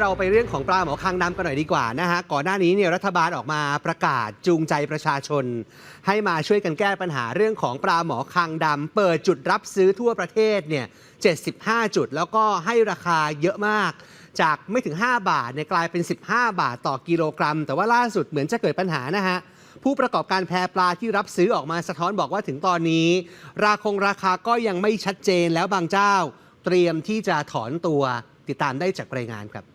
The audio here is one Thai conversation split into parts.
เราไปเรื่องของปลาหมอคางดำกันหน่อยดีกว่านะฮะ ก่อนหน้านี้เนี่ยรัฐบาลออกมาประกาศจูงใจประชาชน ให้มาช่วยกันแก้ปัญหาเรื่องของปลาหมอคางดำเปิดจุดรับซื้อทั่วประเทศเนี่ย 75 จุดแล้วก็ให้ราคาเยอะมาก จากไม่ถึง 5 บาทเนี่ยกลายเป็น 15 บาทต่อกิโลกรัม แต่ว่าล่าสุดเหมือนจะเกิดปัญหานะฮะผู้ประกอบการแพปลาที่รับซื้อออกมาสะท้อนบอกว่าถึงตอนนี้ ราคงราคาก็ยังไม่ชัดเจนแล้วบางเจ้า เตรียมที่จะถอนตัวติดตามได้จากรายงานครับ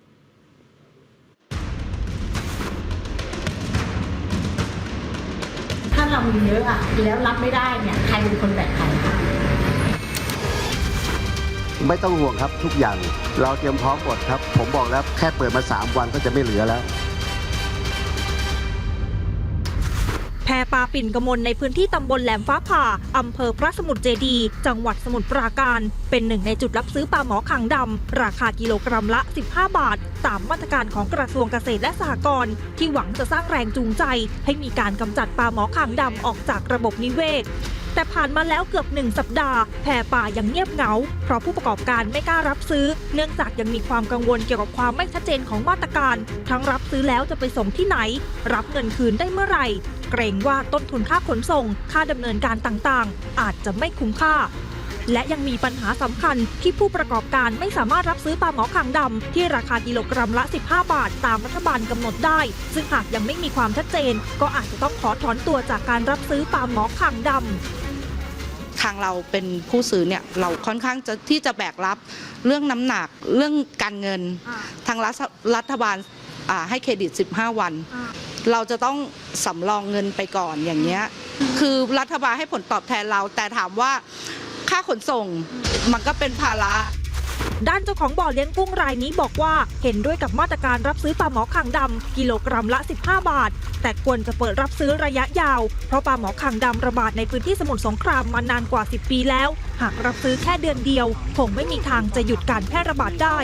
เรามีเยอะอะแล้วรับไม่ได้เนี่ยใครเป็นคนแบกใครคะไม่ต้องห่วงครับทุกอย่าง เราเตรียมพร้อมหมดครับ ผมบอกแล้วแค่เปิดมา 3 วันก็จะไม่เหลือแล้ว แพปลาปิ่นกมลในพื้นที่ตำบลแหลมฟ้าผ่า อำเภอพระสมุทรเจดี จังหวัดสมุทรปราการ เป็นหนึ่งในจุดรับซื้อปลาหมอคางดำ ราคากิโลกรัมละ 15 บาท ตามมาตรการของกระทรวงเกษตรและสหกรณ์ที่หวังจะสร้างแรงจูงใจ ให้มีการกำจัดปลาหมอคางดำออกจากระบบนิเวศแต่ผ่านมาแล้วเกือบหนึ่งสัปดาห์แพป่ายังเงียบเหงา เพราะผู้ประกอบการไม่กล้ารับซื้อ เนื่องจากยังมีความกังวลเกี่ยวกับความไม่ชัดเจนของมาตรการ ทั้งรับซื้อแล้วจะไปส่งที่ไหน รับเงินคืนได้เมื่อไหร่ เกรงว่าต้นทุนค่าขนส่ง ค่าดำเนินการต่างๆ อาจจะไม่คุ้มค่า และยังมีปัญหาสำคัญที่ผู้ประกอบการไม่สามารถรับซื้อปลาหมอคางดำที่ราคากิโลกรัมละ 15 บาท ตามรัฐบาลกำหนดได้ ซึ่งหากยังไม่มีความชัดเจน ก็อาจจะต้องขอถอนตัวจากการรับซื้อปลาหมอคางดำทางเราเป็นผู้ซื้อเนี่ยเราค่อนข้างจะที่จะแบกรับเรื่องน้ำหนักเรื่องการเงิน ทางรัฐรัฐบาลอ่าให้เครดิต 15 วัน เราจะต้องสำรองเงินไปก่อนอย่างเงี้ยคือรัฐบาลให้ผลตอบแทนเรา แต่ถามว่าค่าขนส่งมันก็เป็นภาระ ด้านเจ้าของบ่อเลี้ยงกุ้งรายนี้บอกว่าเห็นด้วยกับมาตรการรับซื้อปลาหมอคางดำกิโลกรัมละ 15 บาท แต่ควรจะเปิดรับซื้อระยะยาว เพราะปลาหมอคางดำระบาดในพื้นที่สมุทรสงครามมานานกว่า 10 ปีแล้ว หากรับซื้อแค่เดือนเดียวคงไม่มีทางจะหยุดการแพร่ระบาดได้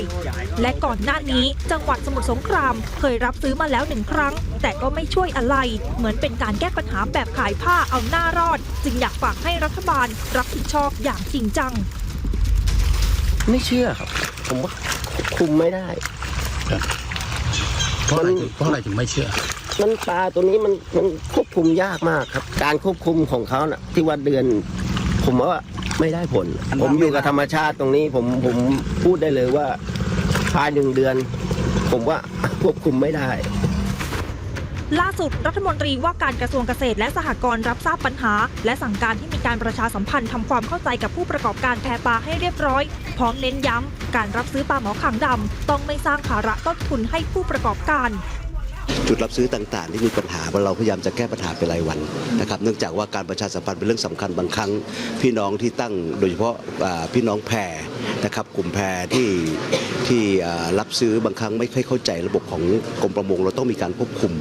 และก่อนหน้านี้จังหวัดสมุทรสงคราม เคยรับซื้อมาแล้วหนึ่งครั้ง แต่ก็ไม่ช่วยอะไร เหมือนเป็นการแก้ปัญหาแบบขายผ้าเอาหน้ารอด จึงอยากฝากให้รัฐบาลรับผิดชอบอย่างจริงจัง ไม่เชื่อครับ ผมว่าคุมไม่ได้เพราะอะไรถึงเพราะอะไรถึงไม่เชื่อ มันปลาตัวนี้มันมันควบคุมยากมากครับ การควบคุมของเขาน่ะ ที่ว่าเดือน ผมว่าไม่ได้ผลผมอยู่กับธรรมชาติตรงนี้ ผมผมพูดได้เลยว่าภายหนึ่งเดือน ผมว่าควบคุมไม่ได้ ล่าสุดรัฐมนตรีว่าการกระทรวงเกษตรและสหกรณ์รับทราบปัญหา และสั่งการให้มีการประชาสัมพันธ์ทำความเข้าใจกับผู้ประกอบการแพปลาให้เรียบร้อย พร้อมเน้นย้ำการรับซื้อปลาหมอขางดำต้องไม่สร้างภาระต้นทุนให้ผู้ประกอบการ จุดรับซื้อต่างๆ ที่มีปัญหาเราพยายามจะแก้ปัญหาเป็นรายวันนะครับเนื่องจากว่าการประชาสัมพันธ์เป็นเรื่องสำคัญบางครั้ง พี่น้องที่ตั้งโดยเฉพาะพี่น้องแพรนะครับกลุ่มแพรที่ที่รับซื้อบางครั้งไม่ค่อยเข้าใจระบบของกรมประมงเราต้องมีการควบคุม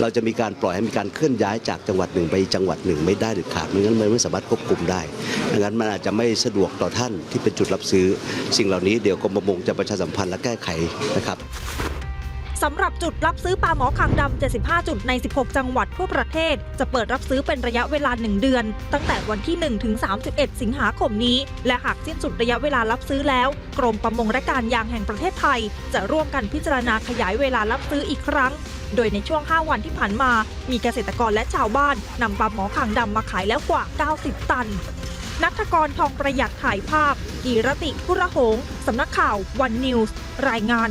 เราจะมีการปล่อยให้มีการเคลื่อนย้ายจากจังหวัดหนึ่งไปจังหวัดหนึ่งไม่ได้เด็ดขาดไม่งั้นมันไม่สามารถควบคุมได้ดังนั้นมันอาจจะไม่สะดวกต่อท่านที่เป็นจุดรับซื้อ สิ่งเหล่านี้เดี๋ยวกรมประมงจะประชาสัมพันธ์และแก้ไขนะครับ สำหรับจุดรับซื้อปลาหมอคางดำ 75 จุดใน 16 จังหวัดทั่วประเทศ จะเปิดรับซื้อเป็นระยะเวลา 1 เดือน ตั้งแต่วันที่ 1 ถึง 31 สิงหาคมนี้ และหากสิ้นสุดระยะเวลารับซื้อแล้ว กรมประมงและการยางแห่งประเทศไทย จะร่วมกันพิจารณาขยายเวลารับซื้ออีกครั้ง โดยในช่วง 5 วันที่ผ่านมา มีเกษตรกรและชาวบ้านนำปลาหมอคางดำมาขายแล้วกว่า 90 ตันนัทกรทองประหยัดถ่ายภาพกีรติพุระหงสำนักข่าววันนิวส์ รายงาน